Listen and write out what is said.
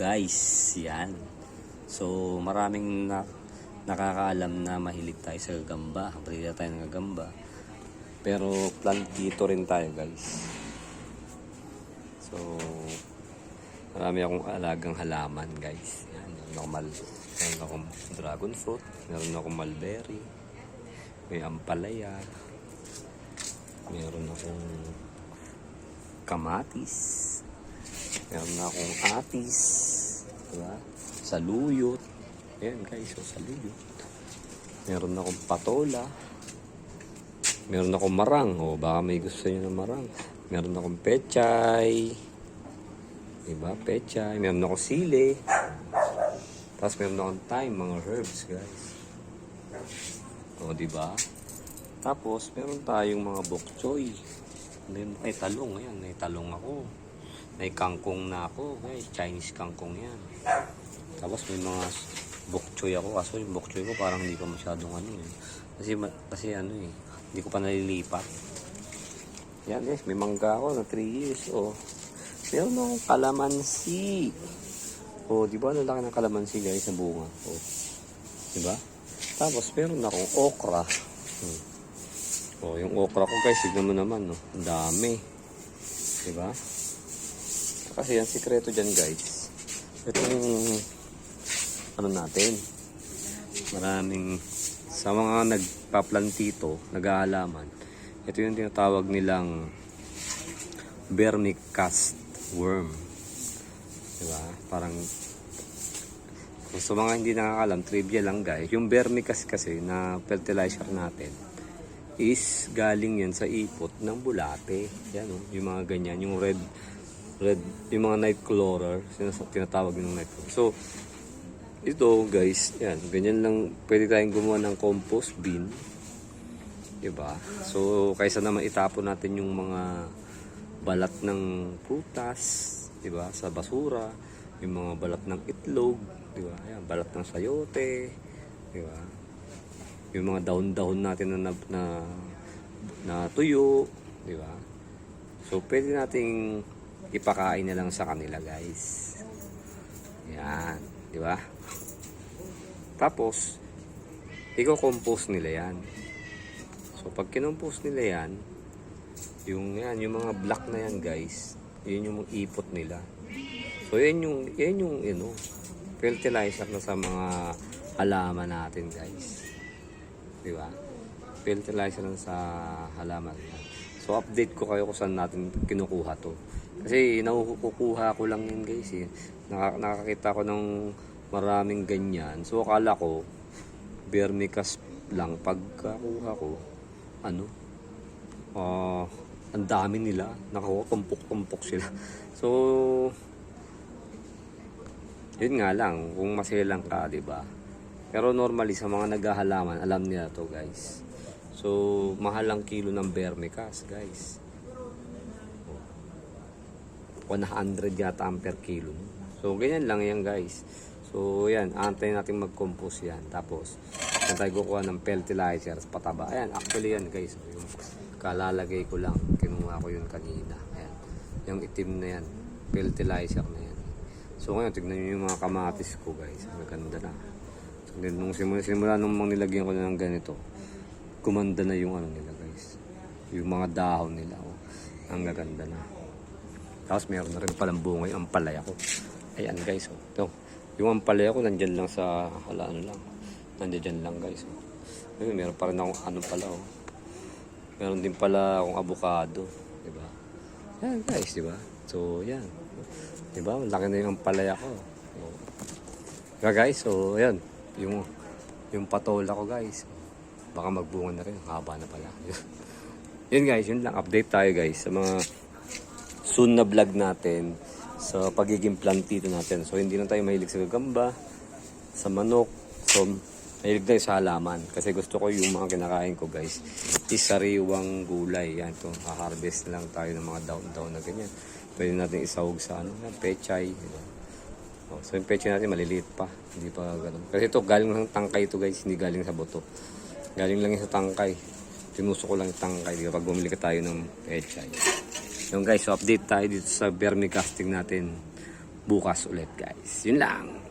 guys. Yan. So maraming na, nakakaalam na mahilig tayo sa gagamba. Mahilig tayo ng gagamba. Pero plantito rin tayo guys. So marami akong alagang halaman guys. Yan. Normal. Meron akong dragon fruit. Meron akong mulberry. May ampalaya. Meron akong kamatis. Meron na akong atis. Diba? Saluyot. Ayan guys, so saluyot. Meron na akong patola. Meron akong marang. O baka may gusto nyo ng marang. Meron akong pechay. Diba? Pechay. Meron akong sili. Tapos meron akong thyme, mga herbs guys. O diba? Tapos meron tayong mga bok choy. Meron ay talong, ayan, may talong ako. May kangkong na ako, guys. Chinese kangkong yan. Tapos may mga bok choy ako. Kaso yung bok choy ko parang hindi pa masyadong ano eh. Kasi, kasi ano eh, hindi ko pa nalilipat. Yan guys, may mangga ako na 3 years. Oh. Meron akong kalamansi. Oh, di ba? Ang laki ng kalamansi guys sa bunga. Oh. Di ba? Tapos meron akong okra. Hmm. Oh, yung okra ko guys, tignan mo naman, no. Ang dami. 'Di ba? Kasi ang sikreto diyan, guys. Ito yung ano natin. Maraming sa mga nagpaplantito, nag-aalaman. Ito yung tinatawag nilang vermicast worm. 'Di ba? Parang kung sa mga hindi nakakalam, trivia lang guys. Yung vermicast kasi na fertilizer natin, is galing yan sa ipot ng bulate. Yan oh, yung mga ganyan, yung red red yung mga night sinas- tinatawag yung night crawler. So ito guys, yan, ganyan lang pwede tayong gumawa ng compost bin. 'Di ba? So kaysa naman itapon natin yung mga balat ng prutas, 'di ba, sa basura, yung mga balat ng itlog, 'di ba? Ayan, balat ng sayote, 'di ba? yung mga dahon-dahon natin na, na, na, na tuyo, di ba? So, pwede nating ipakain na lang sa kanila, guys. Yan, di ba? Tapos, i-compose nila yan. So, pag kinompost nila yan, yung yan, yung mga black na yan, guys, yun yung ipot nila. So, yan yung, yan yung, know, fertilizer na sa mga halaman natin, guys. Di ba? Fertilizer lang sa halaman yan. So, update ko kayo kung saan natin kinukuha to. Kasi nakukuha ko lang yun guys eh. Naka, nakakita ko ng maraming ganyan. So, akala ko, vermicast lang. Pagkakuha ko, ano, ah, ang dami nila. Nakakuha, tumpok-tumpok sila. So, yun nga lang, kung maselang ka, di ba? Pero normally sa mga naghahalaman, alam nila to guys. So, mahal ang kilo ng vermicast guys. 100 yata ang per kilo. So, ganyan lang yan guys. So, yan. Antayin natin mag-compose yan. Tapos, yan tayo kukuha ng fertilizer pataba. Ayan, actually yan guys. Yung kalalagay ko lang. Kinuha ko yun kanina. Ayan. Yung itim na yan. Fertilizer na yan. So, ngayon, tignan nyo yung mga kamatis ko guys. Maganda na. So, then, nung simula, simula nung mga nilagyan ko na ng ganito, kumanda na yung ano nila guys. Yung mga dahon nila. Oh. Ang gaganda na. Tapos meron na rin palang bunga yung ampalaya ko. Ayan guys. Oh. Ito. Yung ampalaya ko nandyan lang sa hala ano lang. Nandyan lang guys. Oh. Ayun, meron pa rin akong ano pala. Oh. Meron din pala akong avocado. Diba? Ayan guys, diba? So, yan. Diba? Laki na yung ampalaya ko. Oh. Diba guys? So, ayan. Yung, yung patola ko guys. Baka magbunga na rin. Ang haba na pala. yun guys, yun lang. Update tayo guys sa mga soon na vlog natin sa pagiging plantito natin. So, hindi na tayo mahilig sa gagamba, sa manok. So, mahilig tayo sa halaman. Kasi gusto ko yung mga kinakain ko, guys. Is sariwang gulay. Yan, ito. harvest lang tayo ng mga daon-daon na ganyan. Pwede natin isahog sa ano, pechay. Diba? Oh, so, yung pechay natin maliliit pa. Hindi pa ganun. Kasi ito, galing ng tangkay ito, guys. Hindi galing sa buto. Galing lang sa tangkay. Tinusok ko lang yung tangkay. Diba? Pag bumili ka tayo ng pechay. Yung guys, update tayo dito sa vermicasting natin. bukas ulit guys. Yun lang.